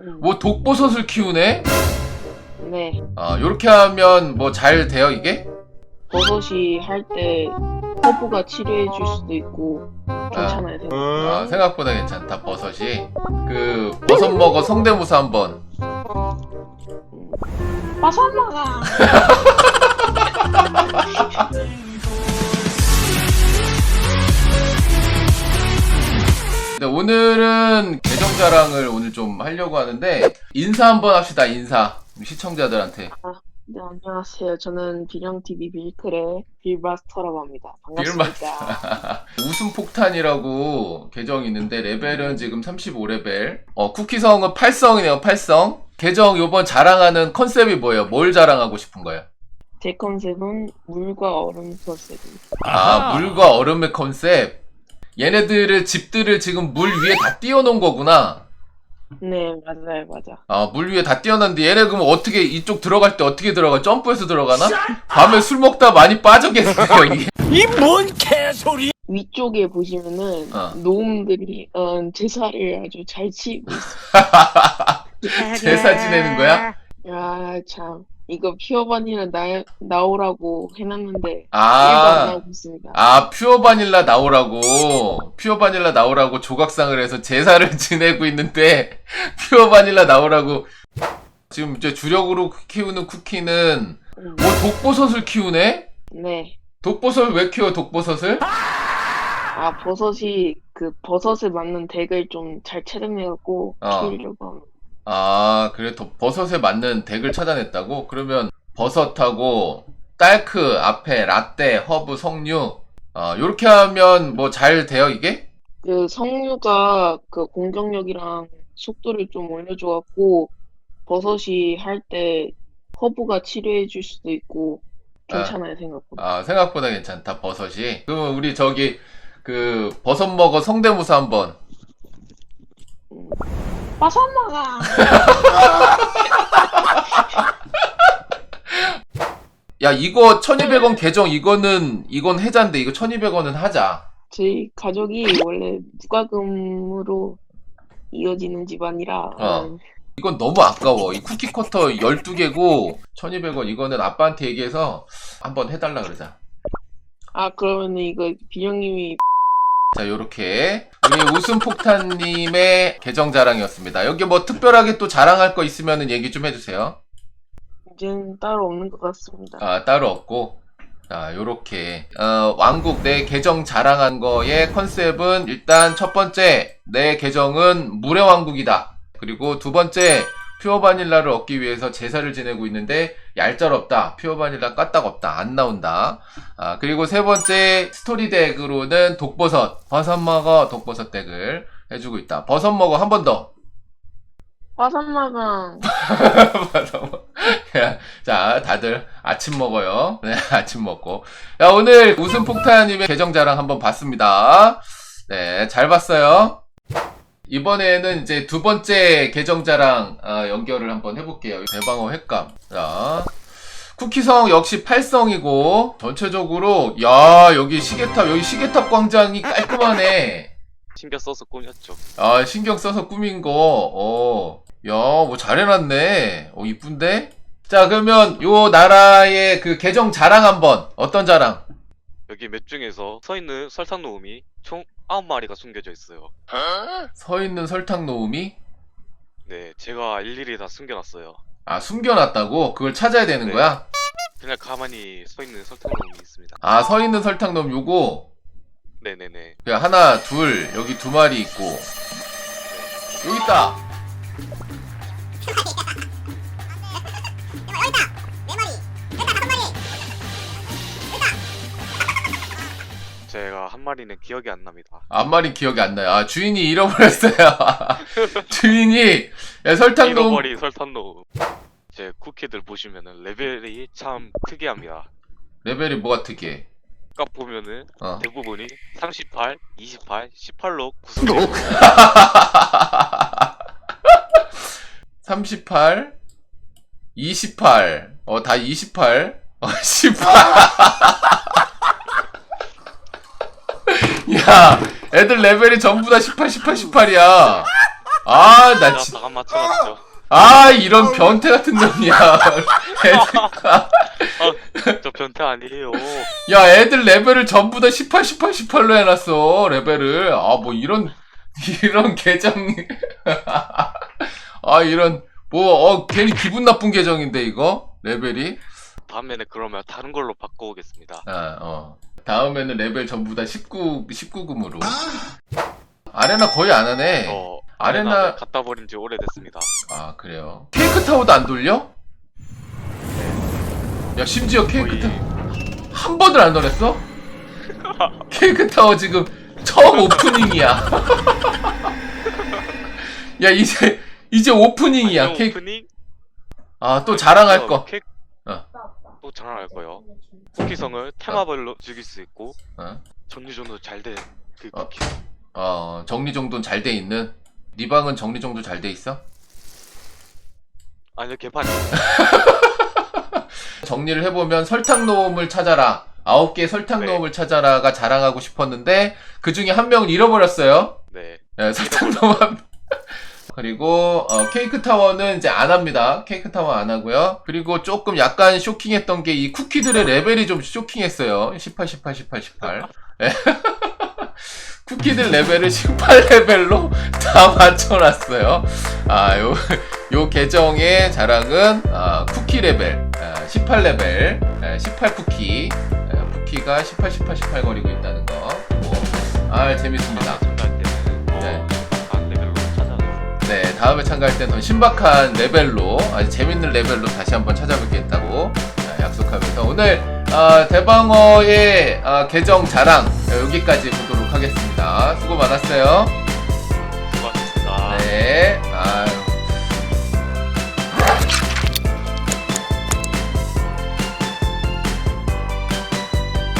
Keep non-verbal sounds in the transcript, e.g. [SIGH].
음, 뭐 독버섯을 키우네? 네. 아, 요렇게 하면 뭐 잘 돼요, 이게? 버섯이 할 때 허브가 치료해 줄 수도 있고 괜찮아요. 생각- 아, 생각보다 괜찮다, 버섯이. 그, 버섯 먹어 성대모사 한번. 버섯 먹어. [LAUGHS] 근데 오늘은 계정 자랑을 오늘 좀 하려고 하는데, 인사 한번 합시다, 인사. 시청자들한테. 네, 안녕하세요. 저는 비령TV 빌클의 빌마스터라고 합니다. 반갑습니다. [LAUGHS] 웃음 폭탄이라고 계정이 있는데 레벨은 지금 35레벨. 어 쿠키성은 8성이네요. 8성. 계정 요번 자랑하는 컨셉이 뭐예요? 뭘 자랑하고 싶은 거예요? 제 컨셉은 물과 얼음 컨셉입니다. 아 물과 얼음의 컨셉. 얘네들을 집들을 지금 물 위에 다 띄워놓은 거구나. 네, 맞아요, 맞아. 아 물 위에 다 띄워놨는데 얘네 그럼 어떻게 이쪽 들어갈 때 어떻게 들어가? 점프해서 들어가나? 밤에 술 먹다 많이 빠져겠어요 여기. 이 뭔 개소리! 위쪽에 보시면은 어. 노움들이 어, 제사를 아주 잘 치고 있어요. [LAUGHS] 제사 지내는 거야? 야, 참. 이거 피어바니라 나, 나오라고 해놨는데 1도 안 아. 나오고 있습니다. 아, 퓨어 바닐라 나오라고, 퓨어 바닐라 나오라고 조각상을 해서 제사를 [LAUGHS] 지내고 있는데, 퓨어 바닐라 나오라고. 지금 이제 주력으로 키우는 쿠키는, 음, 뭐 독버섯을 키우네? 네. 독버섯을 왜 키워, 독버섯을? 아, 버섯이 그 버섯에 맞는 덱을 좀잘 찾아내갖고 어. 키우려고 합니다. 아, 그래, 더- 버섯에 맞는 덱을 찾아냈다고? 그러면, 버섯하고, 딸크, 앞에, 라떼, 허브, 석류, 아, 요렇게 하면 뭐 잘 돼요, 이게? 그 석류가 그 공격력이랑 속도를 좀 올려줘갖고 버섯이 할 때 허브가 치료해 줄 수도 있고 괜찮아요 생각보다. 아, 생각보다 괜찮다, 버섯이. 그러면 우리 저기, 그, 버섯 먹어 성대모사 한번. 음. 버섯 먹어. 야, 이거 1200원 계정, 이거는, 이건 해자인데, 이거 1200원은 하자. 저희 가족이 원래 무과금으로 이어지는 집안이라 어. 음, 이건 너무 아까워. 이 쿠키 커터 12개고, 1200원, 이거는 아빠한테 얘기해서 한번 해달라 그러자. 아 그러면 이거 비영님이 자, 요렇게. 우리 웃음폭탄님의 계정 자랑이었습니다. 여기 뭐 특별하게 또 자랑할 거 있으면 얘기 좀 해주세요. 이제는 따로 없는 것 같습니다. 아, 따로 없고. 자, 요렇게. 어, 왕국 내 계정 자랑한 거의 컨셉은 일단 첫 번째, 내 계정은 물의 왕국이다. 그리고 두 번째, 퓨어 바닐라를 얻기 위해서 제사를 지내고 있는데 얄짤없다. 퓨어 바닐라 까딱없다. 안 나온다. 아, 그리고 세 번째 스토리 덱으로는 독버섯, 버섯 먹어 독버섯 덱을 해주고 있다. 버섯 먹어 한 번 더. 버섯 먹어. [LAUGHS] 버섯 먹어. 야, 자, 다들 아침 먹어요. 네, [LAUGHS] 아침 먹고. 야, 오늘 웃음 폭탄님의 계정 자랑 한번 봤습니다. 네, 잘 봤어요. 이번에는 이제 두 번째 계정 자랑 아, 연결을 한번 해볼게요. 대방어 횟감. 자, 쿠키성 역시 8성이고 전체적으로 야 여기 시계탑 여기 시계탑 광장이 깔끔하네. 신경 써서 꾸몄죠. 아 신경 써서 꾸민 거. 어. 야, 뭐 잘해놨네. 어 이쁜데? 자 그러면 요 나라의 그 계정 자랑 한번 어떤 자랑? 여기 맵 중에서 서 있는 설탕 놓음이 총 9마리가 숨겨져 있어요. 서 있는 설탕 놓음이 네, 제가 일일이 다 숨겨놨어요. 아 숨겨놨다고? 그걸 찾아야 되는 네. 거야? 그냥 가만히 서 있는 설탕 놓음이 있습니다. 아 서 있는 설탕 놓음 요거 네네네. 그냥 하나 둘 여기 두 마리 있고 여기 있다. 제가 한 마리는 기억이 안 납니다. 앞말이 기억이 안 나요. 아 주인이 잃어버렸어요. [LAUGHS] 주인이 야, 설탕 놓음 잃어버린 설탕 놓음. 제 쿠키들 보시면은 레벨이 참 특이합니다. 레벨이 뭐가 특이해? 딱 보면은 어. 대부분이 38, 28, 18로 구성되어 있어요. [LAUGHS] 38, 28, 어, 다 28, 어, 18. [LAUGHS] 야, 애들 레벨이 전부 다 18, 18, 18이야. 아, 나 진, 다 맞춰놨죠. 아, 이런 변태 같은 놈이야. [LAUGHS] 애들가. 저 변태 아니에요. 야, 애들 레벨을 전부 다 18, 18, 18로 해놨어, 레벨을. 아, 뭐, 이런, 이런 계정. 아, 이런, 뭐, 어, 괜히 기분 나쁜 계정인데, 이거? 레벨이? 다음에는 그러면 다른 걸로 바꿔오겠습니다. 아, 어. 다음에는 레벨 전부 다 19, 19금으로. 아레나 거의 안 하네. 저 아레나- 아레나 갖다 버린 지 오래됐습니다. 아, 그래요. 케이크 타워도 안 돌려? 야, 심지어 케이크 타워. 거의 한 번을 안 돌렸어? [LAUGHS] 케이크 타워 지금 처음 오프닝이야. [LAUGHS] 야 이제 이제 오프닝이야. 케이크. 오프닝 아 또 자랑할 거. 케이크 어. 또 자랑할 거요. 쿠키성을 테마별로 죽일 수 있고 어, 정리전도 잘된그 어. 쿠키. 어 정리 정돈 잘 돼 있는. 네 방은 정리 정돈 잘 돼 있어? 아니요 개판. [LAUGHS] 정리를 해보면 설탕 놈을 찾아라. 아홉 개 설탕 네. 놈을 찾아라가 자랑하고 싶었는데 그 중에 한 명을 잃어버렸어요. 네. 예, 설탕 놈 한. 그리고 어, 케이크 타워는 이제 안 합니다. 케이크 타워 안 하고요. 그리고 조금 약간 쇼킹했던 게 이 쿠키들의 레벨이 좀 쇼킹했어요. 18, 18, 18, 18. 예. [LAUGHS] 쿠키들 레벨을 18레벨로 다 [LAUGHS] 맞춰놨어요. 아, 요, 요 계정의 자랑은 아, 쿠키 레벨 아, 18레벨 18쿠키 쿠키가 18, 18, 18 거리고 있다는 거. 뭐, 아, 재밌습니다. 다음에 참가할 땐더 신박한 레벨로, 아주 재밌는 레벨로 다시 한번 찾아뵙겠다고 아, 약속하면서 오늘 아, 대방어의 아, 계정 자랑 여기까지 보도록 하겠습니다. 수고 많았어요. 수고하셨습니다. 네.